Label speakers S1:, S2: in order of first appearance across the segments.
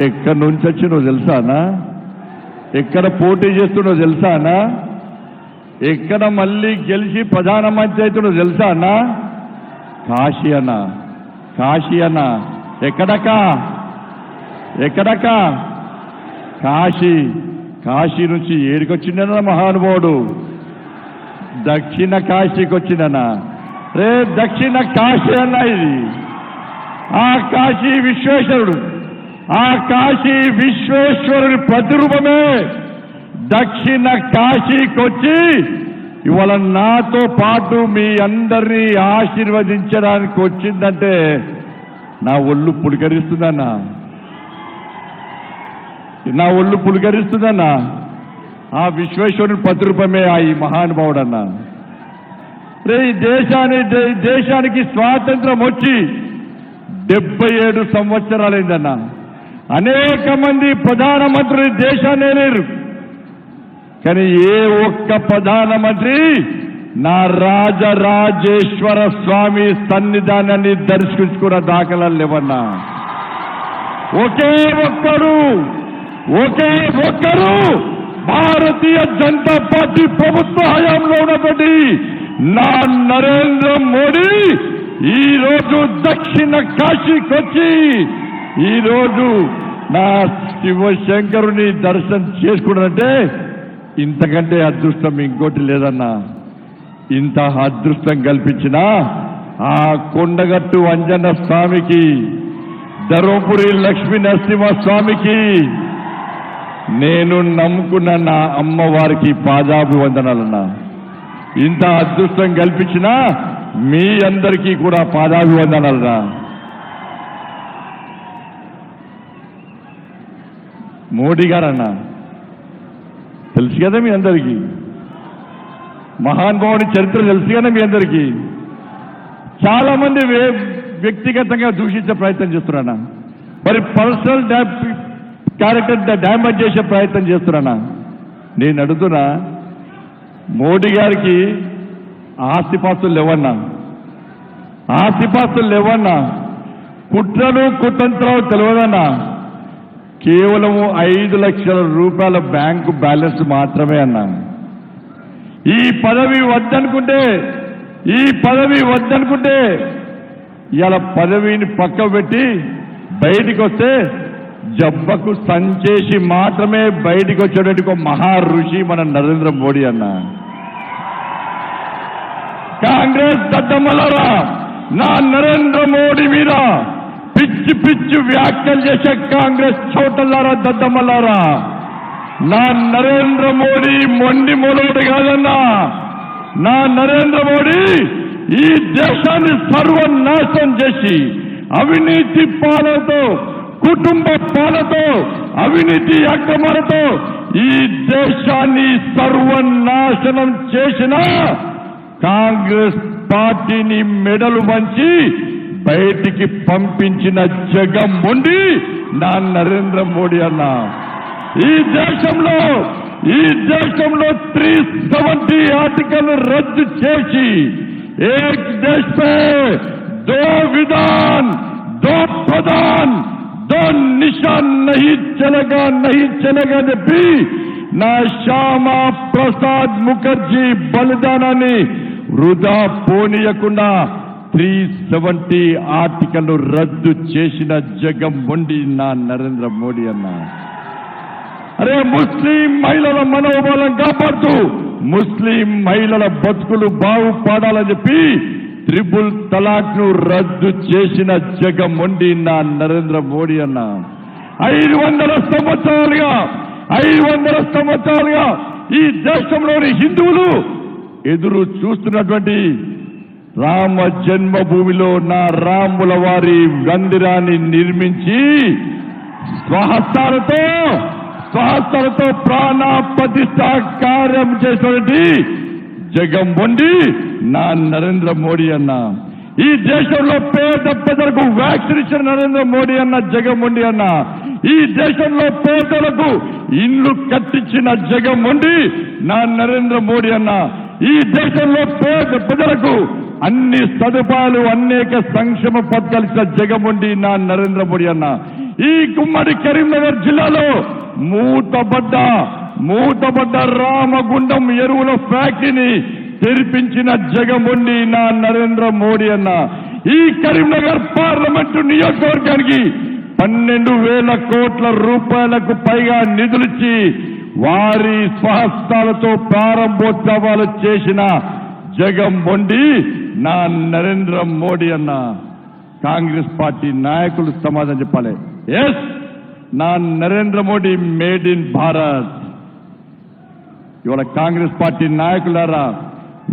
S1: ఎక్కడి నుంచి వచ్చినో తెలుసానా ఎక్కడ పోటీ చేస్తున్నో తెలుసానా ఎక్కడ మళ్ళీ గెలిచి ప్రధానమంత్రి అవుతున్నో తెలుసానా కాశీ అన్న. కాశీ అన్న. ఎక్కడకా ఎక్కడక్క? కాశీ. కాశీ నుంచి ఏడికొచ్చిండన మహానుభావుడు. దక్షిణ కాశీకి వచ్చిందన్న రే దక్షిణ కాశీ అన్న ఇది. ఆ కాశీ విశ్వేశ్వరుడు. ఆ కాశీ విశ్వేశ్వరుని ప్రతిరూపమే. దక్షిణ కాశీకొచ్చి ఇవాళ నాతో పాటు మీ అందరినీ ఆశీర్వదించడానికి వచ్చిందంటే నా ఒళ్ళు పులికరిస్తుందన్నా. నా ఒళ్ళు పులికరిస్తుందన్నా. ఆ విశ్వేశ్వరుని ప్రతిరూపమే ఆ ఈ మహానుభావుడన్నా. రే ఈ దేశాన్ని దేశానికి స్వాతంత్రం వచ్చి డెబ్బై ఏడు సంవత్సరాలైందన్నా. అనేక మంది ప్రధానమంత్రి దేశాన్ని లేరు కానీ ఏ ఒక్క ప్రధానమంత్రి నా రాజరాజేశ్వర స్వామి సన్నిధానాన్ని దర్శించుకున్న దాఖలాలు లేవన్నా. ఒకే ఒక్కరు ఒకే ఒక్కరు భారతీయ జనతా పార్టీ ప్రభుత్వ హయాంలో ఉన్నటువంటి నా నరేంద్ర మోడీ ఈ రోజు దక్షిణ కాశీకి వచ్చి ఈరోజు నా శివశంకరుని దర్శనం చేసుకున్నట్టే ఇంతకంటే అదృష్టం ఇంకోటి లేదన్నా. ఇంత అదృష్టం కల్పించిన ఆ కొండగట్టు అంజన్న స్వామికి ధర్మపురి లక్ష్మీ నరసింహ స్వామికి నేను నమ్ముకున్న నా అమ్మవారికి పాదాభివందనాలన్నా. ఇంత అదృష్టం కల్పించిన మీ అందరికీ కూడా పాదాభివందనాలన్నా. మోడీ గారన్నా. తెలుసు కదా మీ అందరికీ? మహానుభావుని చరిత్ర తెలుసు కదా మీ అందరికీ? చాలా మంది వ్యక్తిగతంగా దూషించే ప్రయత్నం చేస్తున్నానా మరి పర్సనల్ క్యారెక్టర్ డ్యామేజ్ చేసే ప్రయత్నం చేస్తున్నానా నేను అడుగుతున్నా మోడీ గారికి ఆస్తిపాస్తులు లేవన్నా. ఆస్తిపాస్తులు లేవన్నా. కుట్రలు కుతంత్రాలు తెలియదన్నా. కేవలం ఐదు లక్షల రూపాయల బ్యాంకు బ్యాలెన్స్ మాత్రమే అన్నా. ఈ పదవి వద్దనుకుంటే ఈ పదవి వద్దనుకుంటే ఇవాళ పదవిని పక్క పెట్టి బయటికి వస్తే జబ్బకు సంచేసి మాత్రమే బయటికి వచ్చేటట్టు ఒక మహా ఋషి మన నరేంద్ర మోడీ అన్న. కాంగ్రెస్ దద్దమ్మలారా నా నరేంద్ర మోడీ మీద పిచ్చి పిచ్చి వ్యాఖ్యలు చేసే కాంగ్రెస్ చోటలారా దద్దమ్మలారా నా నరేంద్ర మోడీ మొండి మొలోడు కాదన్నా. నా నరేంద్ర మోడీ ఈ దేశాన్ని సర్వనాశనం చేసి అవినీతి పాలతో కుటుంబ పాలతో అవినీతి అక్రమాలతో ఈ దేశాన్ని సర్వనాశనం చేసిన కాంగ్రెస్ పార్టీని మెడలు మంచి బయటికి పంపించిన జగం ఉండి నా నరేంద్ర మోడీ అన్నా. ఈ దేశంలో ఈ దేశంలో త్రీ సెవెంటీ ఆర్టికల్ రద్దు చేసి ఏక్ దేశ్ పే దో విధాన్ దో ప్రధాన్ దో నిశాన్ నహి చలగా నహి చలగా చెప్పి నా శ్యామా ప్రసాద్ ముఖర్జీ బలిదానాన్ని వృధా పోనీయకుండా త్రీ సెవెంటీ ఆర్టికల్ రద్దు చేసిన జగం మొండి నా నరేంద్ర మోడీ అన్న. అరే ముస్లిం మహిళల మనోబలం కాపాడుతూ ముస్లిం మహిళల బతుకులు బాగుపడాలని చెప్పి త్రిపుల్ తలాక్ను రద్దు చేసిన జగమొండి నా నరేంద్ర మోడీ అన్న. ఐదు వందల సంవత్సరాలుగా ఐదు వందల సంవత్సరాలుగా ఈ దేశంలోని హిందువులు ఎదురు చూస్తున్నటువంటి రామ జన్మభూమిలో నా రాముల వారి మందిరాన్ని నిర్మించి స్వహస్తాలతో స్వహస్తాలతో ప్రాణ ప్రతిష్ట కార్యం చేసినటువంటి జగన్మోహన్ నా నరేంద్ర మోడీ అన్న. ఈ దేశంలో పేద ప్రజలకు వ్యాక్సిన్ ఇచ్చిన నరేంద్ర మోడీ అన్న జగం వండి అన్న. ఈ దేశంలో పేదలకు ఇల్లు కట్టించిన జగం వండి నా నరేంద్ర మోడీ అన్న. ఈ దేశంలో పేద ప్రజలకు అన్ని సదుపాయాలు అనేక సంక్షేమ పథకాలు ఇచ్చిన జగన్మోహన్ నా నరేంద్ర మోడీ అన్న. ఈ కుమ్మడి కరీంనగర్ జిల్లాలో మూతబడ్డ మూతబడ్డ రామగుండం ఎరువుల ఫ్యాక్టరీని తెరిపించిన జగముండి నా నరేంద్ర మోడీ అన్న. ఈ కరీంనగర్ పార్లమెంటు నియోజకవర్గానికి పన్నెండు వేల కోట్ల రూపాయలకు పైగా నిధులిచ్చి వారి స్వహస్తాలతో ప్రారంభోత్సవాలు చేసిన జగం వండి నా నరేంద్ర మోడీ అన్న కాంగ్రెస్ పార్టీ నాయకులు సమాధానం చెప్పాలి. ఎస్ నా నరేంద్ర మోడీ మేడ్ ఇన్ భారత్. ఇవాళ కాంగ్రెస్ పార్టీ నాయకులారా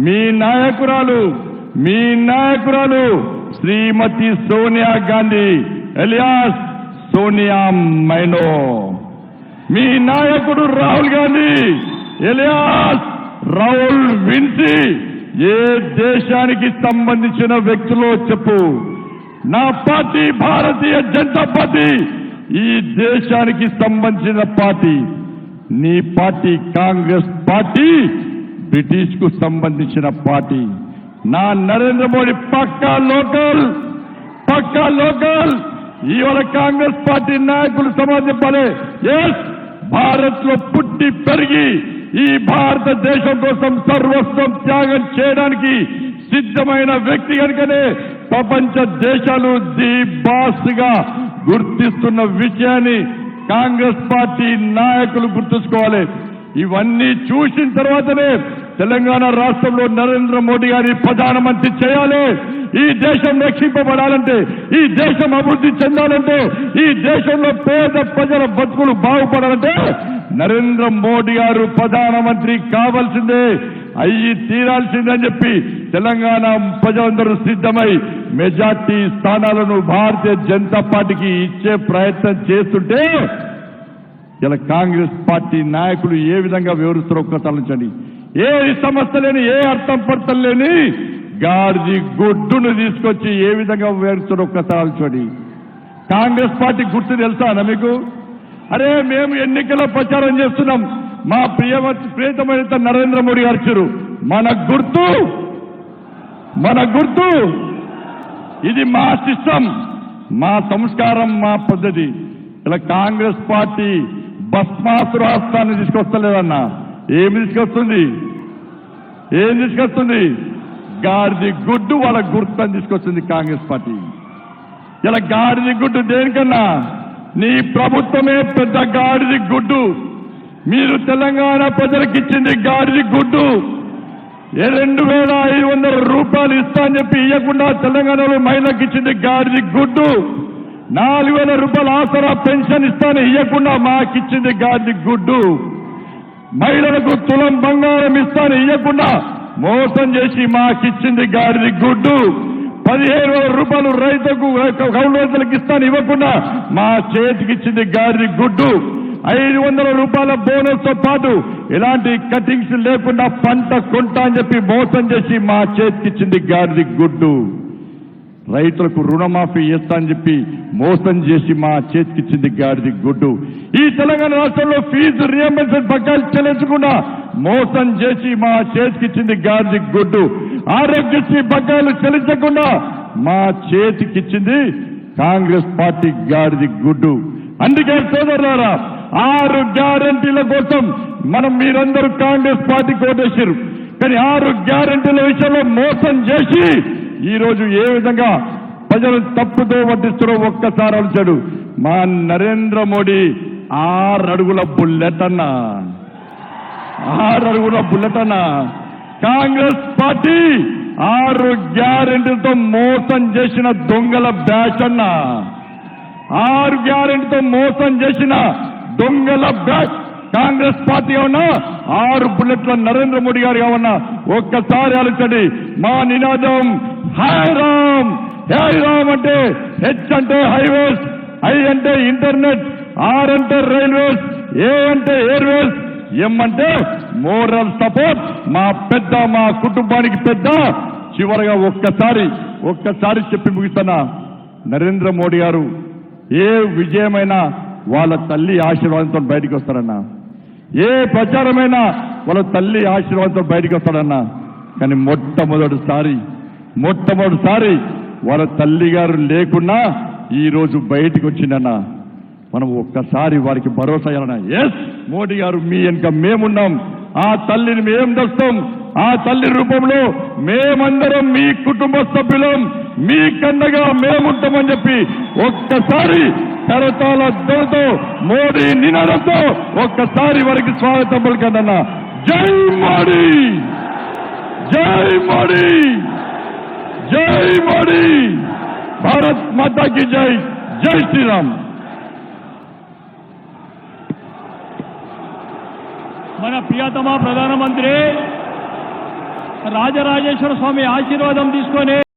S1: మీ నాయకురాలు మీ నాయకురాలు శ్రీమతి సోనియా గాంధీ ఎలియాస్ సోనియా మైనో. మీ నాయకుడు రాహుల్ గాంధీ ఎలియాస్ రాహుల్ విన్సీ ఏ దేశానికి సంబంధించిన వ్యక్తులో చెప్పు. నా పార్టీ భారతీయ జనతా పార్టీ ఈ దేశానికి సంబంధించిన పార్టీ. నీ పార్టీ కాంగ్రెస్ పార్టీ బ్రిటిష్కు సంబంధించిన పార్టీ. నా నరేంద్ర మోడీ పక్కా లోకల్ పక్కా లోకల్. ఇవాళ కాంగ్రెస్ పార్టీ నాయకులు సమాజం పడే. ఎస్ భారత్లో పుట్టి పెరిగి ఈ భారతదేశం కోసం సర్వస్వం త్యాగం చేయడానికి సిద్ధమైన వ్యక్తి కనుకనే ప్రపంచ దేశాలు ది బాస్గా గుర్తిస్తున్న విషయాన్ని కాంగ్రెస్ పార్టీ నాయకులు గుర్తుంచుకోవాలి. ఇవన్నీ చూసిన తర్వాతనే తెలంగాణ రాష్ట్రంలో నరేంద్ర మోడీ గారి ప్రధానమంత్రి చేయాలి. ఈ దేశం రక్షింపబడాలంటే ఈ దేశం అభివృద్ధి చెందాలంటే ఈ దేశంలో పేద ప్రజల బతుకులు బాగుపడాలంటే నరేంద్ర మోడీ గారు ప్రధానమంత్రి కావాల్సిందే అయ్యి తీరాల్సిందని చెప్పి తెలంగాణ ప్రజలందరూ సిద్ధమై మెజార్టీ స్థానాలను భారతీయ జనతా పార్టీకి ఇచ్చే ప్రయత్నం చేస్తుంటే ఇలా కాంగ్రెస్ పార్టీ నాయకులు ఏ విధంగా వివరిస్తారో ఒక్క తలంచండి ఏ సమస్య లేని ఏ అర్థం పడతం లేని గాడిది గుడ్డును తీసుకొచ్చి ఏ విధంగా వివరిస్తారో ఒక్కసారి ఆలోచండి కాంగ్రెస్ పార్టీ గుర్తు తెలుసా మీకు? అరే మేము ఎన్నికల ప్రచారం చేస్తున్నాం. మా ప్రియ ప్రియతమైన నరేంద్ర మోడీ గారు మన గుర్తు మన గుర్తు. ఇది మా సిస్టమ్ మా సంస్కారం మా పద్ధతి. ఇలా కాంగ్రెస్ పార్టీ భస్మాసు రాష్ట్రాన్ని తీసుకొస్తలేదన్నా. ఏమి తీసుకొస్తుంది? ఏం తీసుకొస్తుంది? గాడిది గుడ్డు వాళ్ళ గుర్తు తీసుకొస్తుంది కాంగ్రెస్ పార్టీ. ఇలా గాడిది గుడ్డు దేనికన్నా? నీ ప్రభుత్వమే పెద్ద గాడిది గుడ్డు. మీరు తెలంగాణ ప్రజలకు ఇచ్చింది గాడిది గుడ్డు. రెండు వేల ఐదు వందల రూపాయలు ఇస్తా అని చెప్పి ఇవ్వకుండా తెలంగాణలో మహిళలకు ఇచ్చింది గాడిది గుడ్డు. నాలుగు వేల రూపాయల ఆసరా పెన్షన్ ఇస్తాను ఇవ్వకుండా మాకిచ్చింది గాడిది గుడ్డు. మహిళలకు తులం బంగారం ఇస్తాను ఇవ్వకుండా మోసం చేసి మాకిచ్చింది గాడిది గుడ్డు. పదిహేను వేల రూపాయలు రైతుకు కౌలు రైతులకు ఇస్తాను ఇవ్వకుండా మా చేతికిచ్చింది గాడిది గుడ్డు. ఐదు వందల రూపాయల బోనస్తో పాటు ఇలాంటి కటింగ్స్ లేకుండా పంట కొంటా అని చెప్పి మోసం చేసి మా చేతికిచ్చింది గాడిది గుడ్డు. రైతులకు రుణమాఫీ చేస్తా అని చెప్పి మోసం చేసి మా చేతికిచ్చింది గాడిది గుడ్డు. ఈ తెలంగాణ రాష్ట్రంలో ఫీజు రియంబర్స్మెంట్ బకాయిలు చెల్లించకుండా మోసం చేసి మా చేతికిచ్చింది గాడిది గుడ్డు. ఆరోగ్యశ్రీ బకాయిలు చెల్లించకుండా మా చేతికిచ్చింది కాంగ్రెస్ పార్టీ గాడిది గుడ్డు. అందుకే సోదరులారా ఆరు గ్యారంటీల కోసం మనం మీరందరూ కాంగ్రెస్ పార్టీ కోటేశారు కానీ ఆరు గ్యారంటీల విషయంలో మోసం చేసి ఈరోజు ఏ విధంగా ప్రజలు తప్పుతో వడ్డిస్తారో ఒక్కసారి అలిచాడు మా నరేంద్ర మోడీ ఆరు అడుగుల బుల్లెట్ అన్న. ఆరు అడుగుల బుల్లెట్ అన్న. కాంగ్రెస్ పార్టీ ఆరు గ్యారెంటీలతో మోసం చేసిన దొంగల బ్యాచ్ అన్న. ఆరు గ్యారెంటీతో మోసం చేసిన దొంగల బ్యాచ్ కాంగ్రెస్ పార్టీ ఏమన్నా? ఆరు బుల్లెట్ల నరేంద్ర మోడీ గారు ఏమన్నా? ఒక్కసారి ఆలోచండి మా నినాదం హాయ్ రామ్. రామ్ అంటే హెచ్ అంటే హైవేస్ ఐ అంటే ఇంటర్నెట్ ఆర్ అంటే రైల్వేస్ ఏ అంటే ఎయిర్వేస్ ఎం అంటే మోరల్ సపోర్ట్. మా పెద్ద మా కుటుంబానికి పెద్ద. చివరగా ఒక్కసారి ఒక్కసారి చెప్పి ముగిస్తున్నా. నరేంద్ర మోడీ గారు ఏ విజయమైనా వాళ్ళ తల్లి ఆశీర్వాదంతో బయటికి వస్తారన్నా. ఏ ప్రచారమైనా వాళ్ళ తల్లి ఆశీర్వాదంతో బయటికి వస్తాడన్నా. కానీ మొట్టమొదటిసారి మొట్టమొదటిసారి వాళ్ళ తల్లి గారు లేకున్నా ఈరోజు బయటకు బయటికి వచ్చిందన్న. మనం ఒక్కసారి వారికి భరోసా ఇవ్వాలన్నా. ఎస్ మోడీ గారు మీ వెనుక మేమున్నాం. ఆ తల్లిని మేం తెస్తాం ఆ తల్లి రూపంలో మేమందరం మీ కుటుంబ సభ్యులం. మీ కండగా మేముంటామని చెప్పి ఒక్కసారి కరతాల దొరతో మోడీ నినాదంతో ఒక్కసారి వారికి స్వాగతం పలకండి అన్న జై మోడీ! జై మోడీ! జై మోడీ! భారత్ మాతాకి జై! జై శ్రీరామ్!
S2: మన ప్రియతమ ప్రధానమంత్రి రాజరాజేశ్వర స్వామి ఆశీర్వాదం తీసుకొని